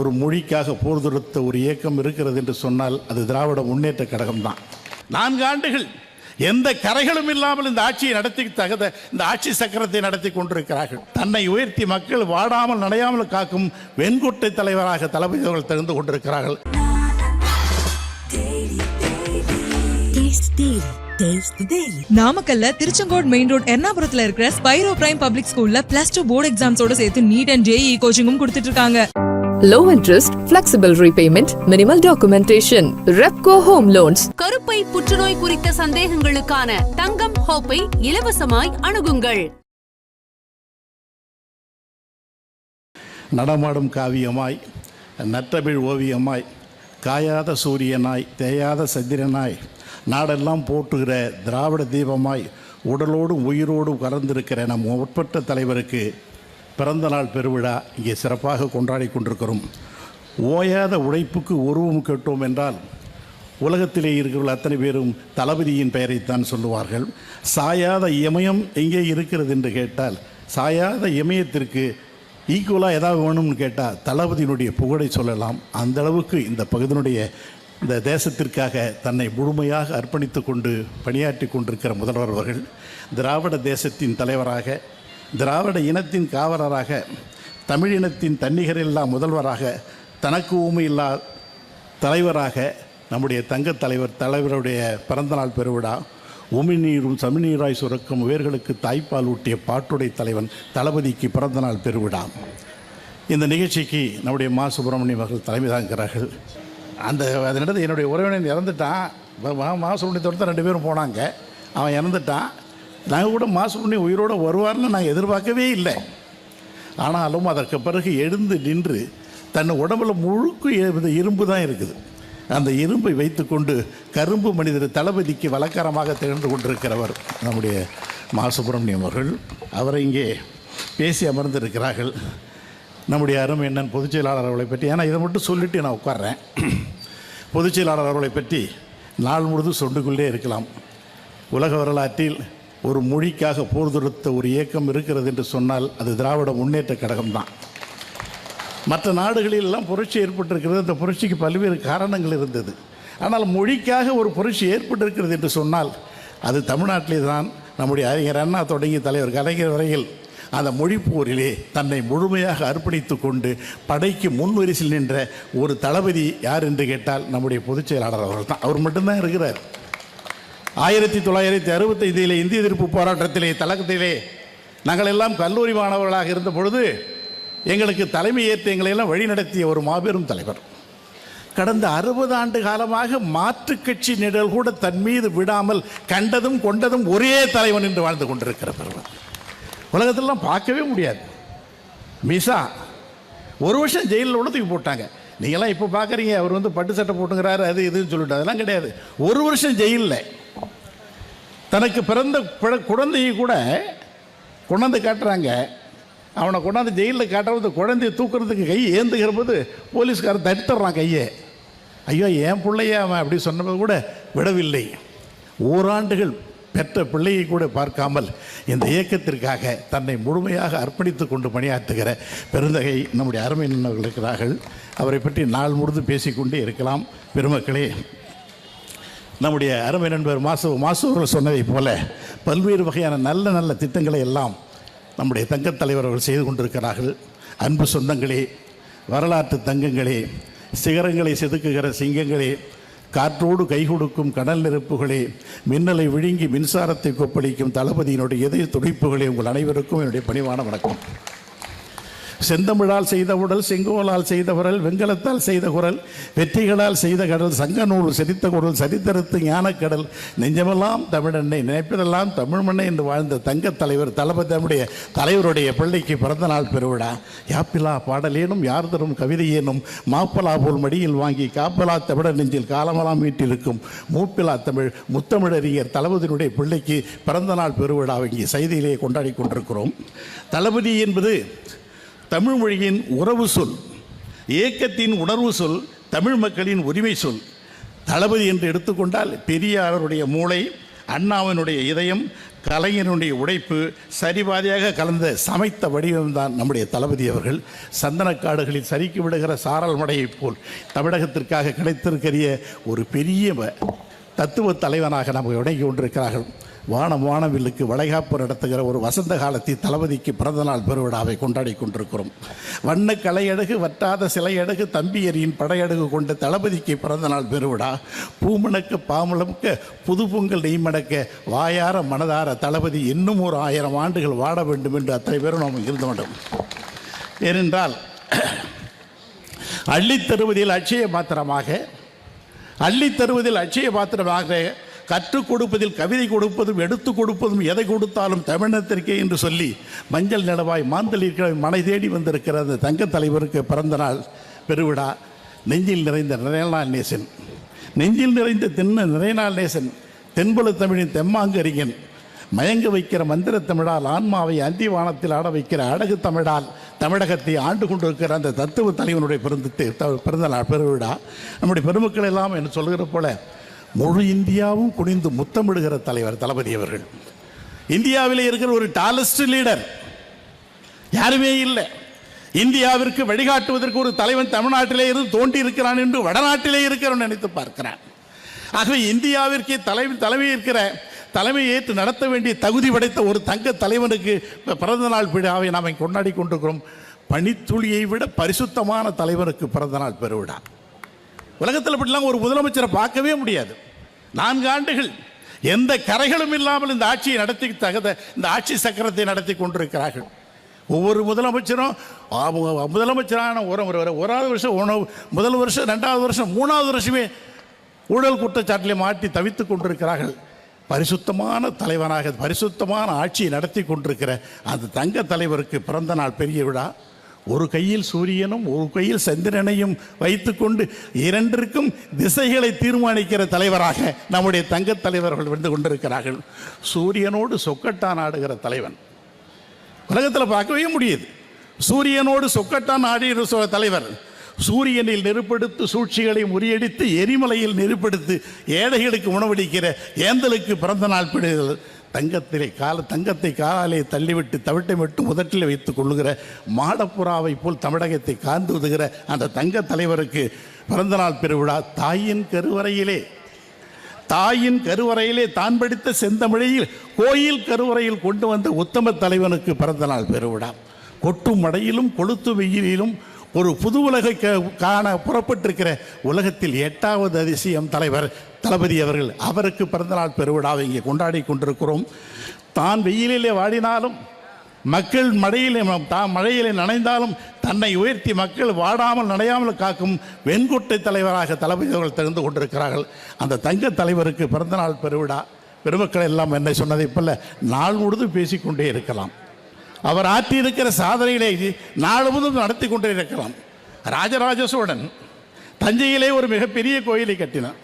ஒரு மொழிக்காக போர் தொடுத்த ஒரு இயக்கம் இருக்கிறது என்று சொன்னால் அது திராவிட முன்னேற்ற கழகம் தான் நான்கு ஆண்டுகள் எந்த கரைகளும் இல்லாமல் இந்த ஆட்சியை நடத்தி தகுந்த இந்த ஆட்சி சக்கரத்தை நடத்தி கொண்டிருக்கிறார்கள். தன்னை உயர்த்தி மக்கள் வாடாமல் நடையாமல் காக்கும் வெண்கொட்டை தலைவராக தளபதி அவர்கள் தகுந்து கொண்டிருக்கிறார்கள். நாமக்கல்ல திருச்செங்கோடு மெயின் ரோட் எர்ணாபுரத்துல இருக்கிற ஸ்பைரோ பிரைம் பப்ளிக் ஸ்கூல்ல பிளஸ் டூ போர்டு எக்ஸாம்ஸோட சேர்த்து நீட் அண்ட் ஜேஇ கோச்சிங்கும் கொடுத்துட்டு இருக்காங்க. Low interest, flexible repayment, minimal documentation. Repco Home Loans. கருப்பை புற்றுநோய் குறித்த சந்தேகங்களுக்கான தங்கம் ஹோப்பை இலவசமாய் அணுகுங்கள் நடமாடும் காவியமாய் நற்றமிழ் ஓவியமாய் காயாத சூரியனாய் தேயாத சந்திரனாய் நாடெல்லாம் போற்றுகிற திராவிட தீபமாய் உடலோடும் உயிரோடும் கலந்திருக்கிற நம் முற்பட்ட தலைவருக்கு பிறந்த நாள் பெருவிழா இங்கே சிறப்பாக கொண்டாடி கொண்டிருக்கிறோம். ஓயாத உழைப்புக்கு உருவம் கேட்டோம் என்றால் உலகத்திலே இருக்கிற அத்தனை பேரும் தளபதியின் பெயரைத்தான் சொல்லுவார்கள். சாயாத இமயம் எங்கே இருக்கிறது என்று கேட்டால் சாயாத இமயத்திற்கு ஈக்குவலாக ஏதாவது வேணும்னு கேட்டால் தளபதியினுடைய புகழை சொல்லலாம். அந்த அளவுக்கு இந்த பகுதியினுடைய இந்த தேசத்திற்காக தன்னை முழுமையாக அர்ப்பணித்து கொண்டு பணியாற்றி கொண்டிருக்கிற முதல்வர் அவர்கள் திராவிட தேசத்தின் தலைவராக திராவிட இனத்தின் காவலராக தமிழினத்தின் தன்னிகரில்லா முதல்வராக தனக்கு ஊமையில்லா தலைவராக நம்முடைய தங்க தலைவர் தலைவருடைய பிறந்தநாள் பெருவிழா உமிநீரும் சமிநீராய் சுரக்கும் உயர்களுக்கு தாய்ப்பால் ஊட்டிய பாட்டுடை தலைவன் தளபதிக்கு பிறந்தநாள் பெருவிழா. இந்த நிகழ்ச்சிக்கு நம்முடைய மா. சுப்பிரமணியம் அவர்கள் தலைமை தாங்கிறார்கள் அந்த அதனிடத்து என்னுடைய உறவினன் இறந்துட்டான். மா மா. சுப்பிரமணியத்தோடு தான் ரெண்டு பேரும் போனாங்க. அவன் இறந்துட்டான். நாங்கள் கூட மா சுப்பிரமணியம் உயிரோடு வருவார்னு நாங்கள் எதிர்பார்க்கவே இல்லை. ஆனாலும் அதற்கு பிறகு எழுந்து நின்று தன் உடம்புல முழுக்க இரும்பு தான் இருக்குது. அந்த இரும்பை வைத்துக்கொண்டு கரும்பு மனிதர் தளபதிக்கு வழக்கரமாக திகழ்ந்து கொண்டிருக்கிறவர் நம்முடைய மா சுப்பிரமணியம் அவர்கள் அவரை இங்கே பேசி அமர்ந்திருக்கிறார்கள். நம்முடைய அருமை என்னன் பொதுச் செயலாளர் அவர்களை பற்றி ஏன்னா இதை மட்டும் சொல்லிவிட்டு நான் உட்கார்றேன். பொதுச் செயலாளர் அவர்களை பற்றி நாள் முழுதும் சொண்டுக்குள்ளே இருக்கலாம். உலக வரலாற்றில் ஒரு மொழிக்காக போர் தொடுத்த ஒரு இயக்கம் இருக்கிறது என்று சொன்னால் அது திராவிட முன்னேற்ற கழகம் தான் மற்ற நாடுகளிலெல்லாம் புரட்சி ஏற்பட்டிருக்கிறது. அந்த புரட்சிக்கு பல்வேறு காரணங்கள் இருந்தது. ஆனால் மொழிக்காக ஒரு புரட்சி ஏற்பட்டிருக்கிறது என்று சொன்னால் அது தமிழ்நாட்டிலே தான். நம்முடைய அறிஞர் அண்ணா தொடங்கி தலைவர் கலைஞர் வரையில் அந்த மொழிப்போரிலே தன்னை முழுமையாக அர்ப்பணித்து கொண்டு படைக்கு முன்வரிசையில் நின்ற ஒரு தளபதி யார் என்று கேட்டால் நம்முடைய பொதுச் செயலாளர் அவர்கள் தான் அவர் மட்டும்தான் இருக்கிறார். ஆயிரத்தி தொள்ளாயிரத்தி அறுபத்தைந்திலே இந்திய எதிர்ப்பு போராட்டத்திலே தலக்கத்திலே நாங்கள் எல்லாம் கல்லூரி மாணவர்களாக இருந்த பொழுது எங்களுக்கு தலைமை ஏற்று எங்களை எல்லாம் வழிநடத்திய ஒரு மாபெரும் தலைவர். கடந்த அறுபது ஆண்டு காலமாக மாற்றுக் கட்சி நிழல் கூட தன் மீது விடாமல் கண்டதும் கொண்டதும் ஒரே தலைவன் என்று வாழ்ந்து கொண்டிருக்கிற பெருவர் உலகத்திலலாம் பார்க்கவே முடியாது. மிசா ஒரு வருஷம் ஜெயிலில் உள்ள தூக்கி போட்டாங்க. நீங்களாம் இப்போ பார்க்குறீங்க அவர் வந்து பட்டு சட்டை போட்டுங்கிறாரு அது இதுன்னு சொல்லிட்டு அதெல்லாம் கிடையாது. ஒரு வருஷம் ஜெயிலில் தனக்கு பிறந்த பிற- குழந்தையை கூட கொண்டாந்து காட்டுறாங்க. அவனை கொண்டாந்து ஜெயிலில் காட்டுறது குழந்தையை தூக்குறதுக்கு கை ஏந்துகிற போது போலீஸ்காரன் தடுத்துடுறான் கையை. ஐயோ என் பிள்ளைய அவன் அப்படி சொன்னபோது கூட விடவில்லை. ஓராண்டுகள் பெற்ற பிள்ளையை கூட பார்க்காமல் இந்த இயக்கத்திற்காக தன்னை முழுமையாக அர்ப்பணித்து கொண்டு பணியாற்றுகிற பெருந்தகை நம்முடைய அருமை நண்பர்கள் இருக்கிறார்கள். அவரை பற்றி நாள் முழுதும் பேசிக்கொண்டே இருக்கலாம். பெருமக்களே நம்முடைய அருமை நண்பர் மாசு மாசு சொன்னதை சொன்னதைப் போல பல்வேறு வகையான நல்ல நல்ல திட்டங்களை எல்லாம் நம்முடைய தங்கத் தலைவர் அவர்கள் செய்து கொண்டிருக்கிறார்கள். அன்பு சொந்தங்களே வரலாற்று தங்கங்களே சிகரங்களை செதுக்குகிற சிங்கங்களே காற்றோடு கை கொடுக்கும் கடல் நெருப்புகளே மின்னலை விழுங்கி மின்சாரத்தை கொப்பளிக்கும் தளபதியினுடைய இதய துடிப்புகளே உங்கள் அனைவருக்கும் என்னுடைய பணிவான வணக்கம். செந்தமிழால் செய்த உடல் செங்கோலால் செய்த குரல் வெங்கலத்தால் செய்த குரல் வெற்றிகளால் செய்த கடல் சங்க நூல் செரித்த குரல் சரித்திரத்து ஞானக்கடல் நெஞ்சமெல்லாம் தமிழெண்ணை நினைப்பதெல்லாம் தமிழ் மண்ணை என்று வாழ்ந்த தங்கத் தலைவர் தளபதி நம்முடைய தலைவருடைய பிள்ளைக்கு பிறந்த நாள் பெருவிழா. யாப்பிலா பாடலேனும் யார் தரும் கவிதையேனும் மாப்பலா போல் மடியில் வாங்கி காப்பலா தமிழர் நெஞ்சில் காலமெல்லாம் வீட்டிருக்கும். மூப்பிலா தமிழ் முத்தமிழறிஞர் தளபதியினுடைய பிள்ளைக்கு பிறந்த நாள் பெருவிழாவை இங்கே செய்தியிலே கொண்டாடி கொண்டிருக்கிறோம். தளபதி என்பது தமிழ் மொழியின் உறவு சொல் ஏக்கத்தின் உணர்வு சொல் தமிழ் மக்களின் உரிமை சொல். தளபதி என்று எடுத்துக்கொண்டால் பெரியாருடைய மூளை அண்ணாவினுடைய இதயம் கலைஞனுடைய உடைப்பு சரிபாதியாக கலந்த சமைத்த வடிவம்தான் நம்முடைய தளபதி அவர்கள். சந்தனக்காடுகளில் சறுக்கி விடுகிற சாரல் மடையைப் போல் தமிழகத்திற்காக கிடைத்திருக்கிற ஒரு பெரிய தத்துவ தலைவனாக நமக்கு விளங்கி கொண்டிருக்கிறார்கள் வானம் வானவில்லுக்கு வளைகாப்பு நடத்துகிற ஒரு வசந்த காலத்தில் தளபதிக்கு பிறந்தநாள் பெருவிழாவை கொண்டாடி கொண்டிருக்கிறோம். வண்ண கலையழகு வற்றாத சிலையழகு தம்பியரின் படையழகு கொண்ட தளபதிக்கு பிறந்தநாள் பெருவிழா. பூமணக்க பாமளக்க புது பொங்கல் நெய்மணக்க வாயார மனதார தளபதி இன்னும் ஒரு ஆயிரம் ஆண்டுகள் வாட வேண்டும் என்று அத்தனை பேரும் நாம் இருந்து வேண்டும் ஏனென்றால் அள்ளித் தருவதில் அட்சய பாத்திரமாக அள்ளித் தருவதில் அட்சய பாத்திரமாக கற்றுக் கொடுப்பதில் கவிதை கொடுப்பதும் எடுத்து கொடுப்பதும் எதை கொடுத்தாலும் தமிழினத்திற்கே என்று சொல்லி மஞ்சள் நிலவாய் மாந்தளிக்கிற மனை தேடி வந்திருக்கிற அந்த தங்கத் தலைவருக்கு பிறந்த நாள் பெருவிழா. நெஞ்சில் நிறைந்த நிறைநாள் நேசன். நெஞ்சில் நிறைந்த தென்ன நிறைநாள் நேசன். தென்புல தமிழின் தெம்மாங்கரிகன். மயங்க வைக்கிற மந்திர தமிழால் ஆன்மாவை அந்திவானத்தில் ஆட வைக்கிற அழகு தமிழால் தமிழகத்தை ஆண்டு கொண்டிருக்கிற அந்த தத்துவ தலைவனுடைய பிறந்த பிறந்த நாள் பெருவிழா. நம்முடைய பெருமக்கள் எல்லாம் என்று சொல்கிற போல முழு இந்தியாவும் குனிந்து முத்தமிடுகிற தலைவர் தளபதி அவர்கள். இந்தியாவில் இருக்கிற ஒரு டாலஸ்ட் லீடர் யாருமே இல்லை. இந்தியாவிற்கு வழிகாட்டுவதற்கு ஒரு தலைவன் தமிழ்நாட்டிலே இருந்து தோண்டி இருக்கிறான் என்று வடநாட்டிலே இருக்கிறவன் நினைத்து பார்க்கிறான். ஆகவே இந்தியாவிற்கே தலைமை தலைமை இருக்கிற தலைமை ஏற்று நடத்த வேண்டிய தகுதி படைத்த ஒரு தங்க தலைவனுக்கு பிறந்த நாள் விழாவை நாம் கொண்டாடி கொண்டிருக்கிறோம். பனித்துளியை விட பரிசுத்தமான தலைவனுக்கு பிறந்த நாள் பெருவிழா. உலகத்தில் இப்படிலாம் ஒரு முதலமைச்சரை பார்க்கவே முடியாது. நான்கு ஆண்டுகள் எந்த கரைகளும் இல்லாமல் இந்த ஆட்சியை நடத்தி தகுந்த இந்த ஆட்சி சக்கரத்தை நடத்தி கொண்டிருக்கிறார்கள். ஒவ்வொரு முதலமைச்சரும் அவங்க முதலமைச்சரான ஒரு ஒரு ஒராவது ஓராவது வருஷம் உணவு முதல் வருஷம் ரெண்டாவது வருஷம் மூணாவது வருஷமே ஊழல் குற்றச்சாட்டிலே மாட்டி தவித்துக் கொண்டிருக்கிறார்கள். பரிசுத்தமான தலைவனாக பரிசுத்தமான ஆட்சியை நடத்தி கொண்டிருக்கிற அந்த தங்க தலைவருக்கு பிறந்த நாள் பெரிய விழா. ஒரு கையில் சூரியனும் ஒரு கையில் சந்திரனையும் வைத்துக்கொண்டு இரண்டிற்கும் திசைகளை தீர்மானிக்கிற தலைவராக நம்முடைய தங்கத் தலைவர்கள் வந்து கொண்டிருக்கிறார்கள். சூரியனோடு சொக்கட்டான் ஆடுகிற தலைவன். உலகத்தில் பார்க்கவே முடியுது. சூரியனோடு சொக்கட்டான் ஆடுகிற சொ- தலைவர். சூரியனில் நெருப்படுத்து சூழ்ச்சிகளை முறியடித்து எரிமலையில் நெருப்படுத்து ஏழைகளுக்கு உணவளிக்கிற ஏந்தலுக்கு பிறந்த நாள் பிடிதல். தங்கத்திலே கால தங்கத்தை காலாலே தள்ளிவிட்டு தவிட்டை மட்டும் முதட்டில் வைத்துக் கொள்ளுகிற மாடப்புறாவை போல் தமிழகத்தை காந்து உதுகிற அந்த தங்க தலைவருக்கு பிறந்தநாள் பெருவிழா தாயின் கருவறையிலே. தாயின் கருவறையிலே தான் படித்த செந்தமிழையில் கோயில் கருவறையில் கொண்டு வந்த உத்தம தலைவனுக்கு பிறந்த நாள் பெருவிழா. கொட்டும் மடையிலும் கொளுத்து வெயிலிலும் ஒரு புது உலகை காண புறப்பட்டிருக்கிற உலகத்தில் எட்டாவது அதிசயம் தலைவர் தளபதி அவர்கள் அவருக்கு பிறந்தநாள் பெருவிழாவை இங்கே கொண்டாடி கொண்டிருக்கிறோம். தான் வெயிலிலே வாடினாலும் மக்கள் மழையிலே தான் மழையிலே நனைந்தாலும் தன்னை உயர்த்தி மக்கள் வாடாமல் நனையாமல் காக்கும் வெண்கொட்டை தலைவராக தளபதி அவர்கள் தெரிந்து கொண்டிருக்கிறார்கள். அந்த தங்க தலைவருக்கு பிறந்தநாள் பெருவிழா பெருமக்கள் எல்லாம் என்னை சொன்னதை போல நாள் முழுதும் பேசிக்கொண்டே இருக்கலாம். அவர் ஆற்றியிருக்கிற சாதனைகளை நாள் முழுவதும் நடத்தி கொண்டே இருக்கலாம். ராஜராஜ சோழன் தஞ்சையிலே ஒரு மிகப்பெரிய கோயிலை கட்டினான்.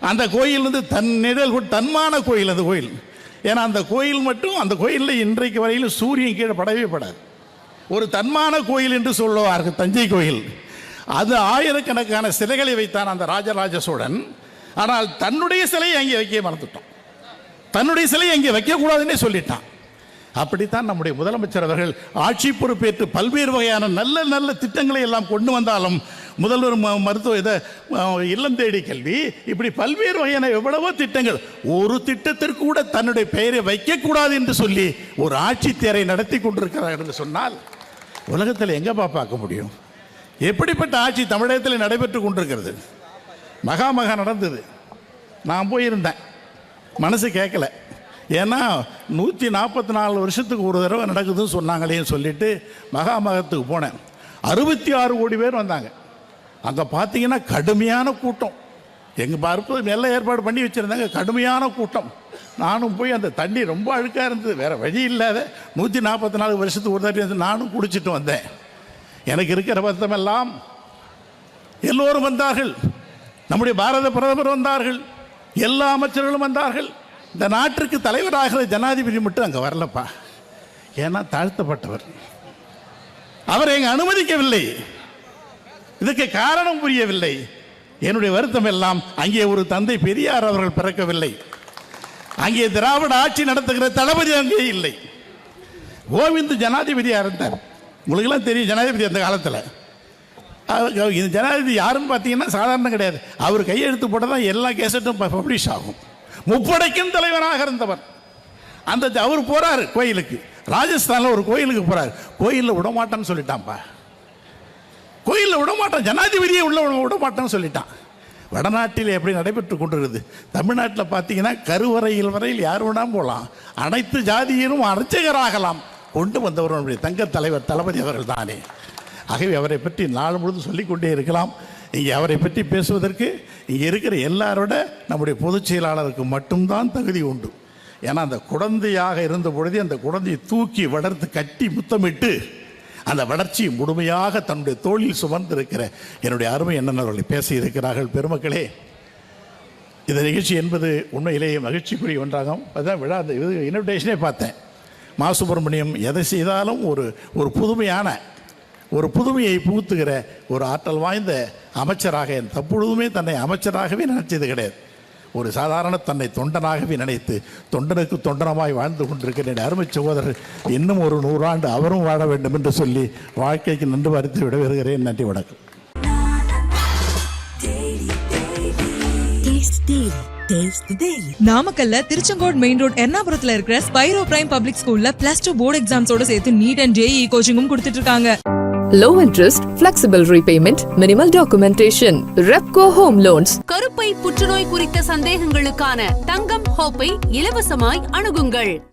அந்த கோயில் வந்து தன் நிழல் தன்மான கோயில் அந்த கோயில். ஏன்னா அந்த கோயில் மட்டும் அந்த கோயிலில் இன்றைக்கு வரையிலும் சூரியன் கீழே படவே படாது. ஒரு தன்மான கோயில் என்று சொல்லுவார்கள் தஞ்சை கோயில். அது ஆயிரக்கணக்கான சிலைகளை வைத்தான் அந்த ராஜராஜ சோழன். ஆனால் தன்னுடைய சிலையை அங்கே வைக்க மறந்துட்டான் தன்னுடைய சிலையை அங்கே வைக்கக்கூடாதுன்னே சொல்லிட்டான். அப்படித்தான் நம்முடைய முதலமைச்சர் அவர்கள் ஆட்சி பொறுப்பேற்று பல்வேறு வகையான நல்ல நல்ல திட்டங்களை எல்லாம் கொண்டு வந்தாலும் முதல்வர் ம- மருத்துவ இதை இல்லம் தேடி கல்வி இப்படி பல்வேறு வகையான எவ்வளவோ திட்டங்கள் ஒரு திட்டத்திற்கு கூட தன்னுடைய பெயரை வைக்கக்கூடாது என்று சொல்லி ஒரு ஆட்சி தேரை நடத்தி கொண்டிருக்கிறார் என்று சொன்னால் உலகத்தில் எங்கப்பா பார்க்க முடியும்? எப்படிப்பட்ட ஆட்சி தமிழகத்தில் நடைபெற்று கொண்டிருக்கிறது? மகா மகா நடந்தது. நான் போயிருந்தேன். மனசு கேட்கல. ஏன்னா நூற்றி நாற்பத்தி நாலு வருஷத்துக்கு ஒரு தடவை நடக்குதுன்னு சொன்னாங்களேன்னு சொல்லிட்டு மகாமகத்துக்கு போனேன். அறுபத்தி ஆறு கோடி பேர் வந்தாங்க. அங்கே பார்த்தீங்கன்னா கடுமையான கூட்டம். எங்கள் பார்ப்பது எல்லாம் ஏற்பாடு பண்ணி வச்சுருந்தாங்க. கடுமையான கூட்டம். நானும் போய் அந்த தண்ணி ரொம்ப அழுக்காக இருந்தது. வேறு வழி இல்லாத நூற்றி நாற்பத்தி நாலு வருஷத்துக்கு ஒரு தடவை நானும் குடிச்சிட்டு வந்தேன். எனக்கு இருக்கிற பத்தமெல்லாம் எல்லோரும் வந்தார்கள். நம்முடைய பாரத பிரதமர் வந்தார்கள். எல்லா அமைச்சர்களும் வந்தார்கள். இந்த நாட்டிற்கு தலைவராகிற ஜனாதிபதி மட்டும் அங்கே வரலப்பா. ஏன்னா தாழ்த்தப்பட்டவர். அவர் எங்க அனுமதிக்கவில்லை. இதுக்கு காரணம் புரியவில்லை. என்னுடைய வருத்தம் எல்லாம் அங்கே ஒரு தந்தை பெரியார் அவர்கள் பிறக்கவில்லை. அங்கே திராவிட ஆட்சி நடத்துகிற தளபதி அங்கே இல்லை. கோவிந்த் ஜனாதிபதியாக இருந்தார். உங்களுக்கெல்லாம் தெரியும் ஜனாதிபதி அந்த காலத்தில். இந்த ஜனாதிபதி யாருன்னு பார்த்தீங்கன்னா சாதாரணம் கிடையாது. அவர் கையெழுத்து போட்டால் தான் எல்லா கேசட்டும் பப்ளிஷ் ஆகும். முப்படைக்கும் தலைவராக இருந்தவர். அந்த அவர் போறாரு கோயிலுக்கு. ராஜஸ்தானில் ஒரு கோயிலுக்கு போறாரு. கோயிலில் விடமாட்டேன்னு சொல்லிட்டான்ப்பா. கோயிலில் விடமாட்டான். ஜனாதிபதியே உள்ள விடமாட்டேன்னு சொல்லிட்டான். வடநாட்டில் எப்படி நடைபெற்று கொண்டிருக்குது? தமிழ்நாட்டில் பார்த்தீங்கன்னா கருவறையில் வரையில் யார் வேணாலும் போகலாம் அனைத்து ஜாதியிலும் அர்ச்சகராகலாம். கொண்டு வந்தவர் தங்க தலைவர் தளபதி அவர்கள் தானே. ஆகவே அவரை பற்றி நாள் முழுதும் சொல்லிக்கொண்டே இருக்கலாம். இங்கே அவரை பற்றி பேசுவதற்கு இங்கே இருக்கிற எல்லாரோட நம்முடைய பொதுச் செயலாளருக்கு மட்டும்தான் தகுதி உண்டு. ஏன்னா அந்த குழந்தையாக இருந்த பொழுதே அந்த குழந்தையை தூக்கி வளர்த்து கட்டி முத்தமிட்டு அந்த வளர்ச்சி முழுமையாக தன்னுடைய தோளில் சுமந்திருக்கிற என்னுடைய அருமை என்னென்னவர்களை பேசியிருக்கிறார்கள் பெருமக்களே இந்த நிகழ்ச்சி என்பது உண்மையிலேயே மகிழ்ச்சிக்குரிய ஒன்றாகும். அதுதான் விழா. அந்த இது இன்விடேஷனே பார்த்தேன். மா சுப்பிரமணியம் எதை செய்தாலும் ஒரு ஒரு புதுமையான ஒரு புதுமையை புகுத்துகிற ஒரு ஆற்றல் வாய்ந்த அமைச்சராக என் தப்பொழுதுமே தன்னை அமைச்சராகவே நினைச்சது கிடையாது. ஒரு சாதாரண தன்னை தொண்டனாகவே நினைத்து தொண்டனுக்கு தொண்டனமாய் வாழ்ந்து கொண்டிருக்கிற என் அருமை சகோதரர் இன்னும் ஒரு நூறாண்டு அவரும் வாழ வேண்டும் என்று சொல்லி வாழ்க்கைக்கு நன்று விட வருகிறேன் நன்றி வணக்கம். நாமக்கல்ல திருச்செங்கோடு மெயின் ரோட் எர்ணாபுரத்துல இருக்கிற ஸ்பைரோ பிரைம் பப்ளிக் ஸ்கூல்ல பிளஸ் டூ போர்டு எக்ஸாம்ஸோட சேர்த்து நீட் அண்ட் ஜேஇ கோச்சிங்கும் கொடுத்துட்டு இருக்காங்க. Low interest flexible repayment minimal documentation Repco home loans கருப்பை புற்றுநோய் குறித்த சந்தேகங்களுக்கான தங்கம் ஹோப்பை இலவசமாய் அணுகுங்கள்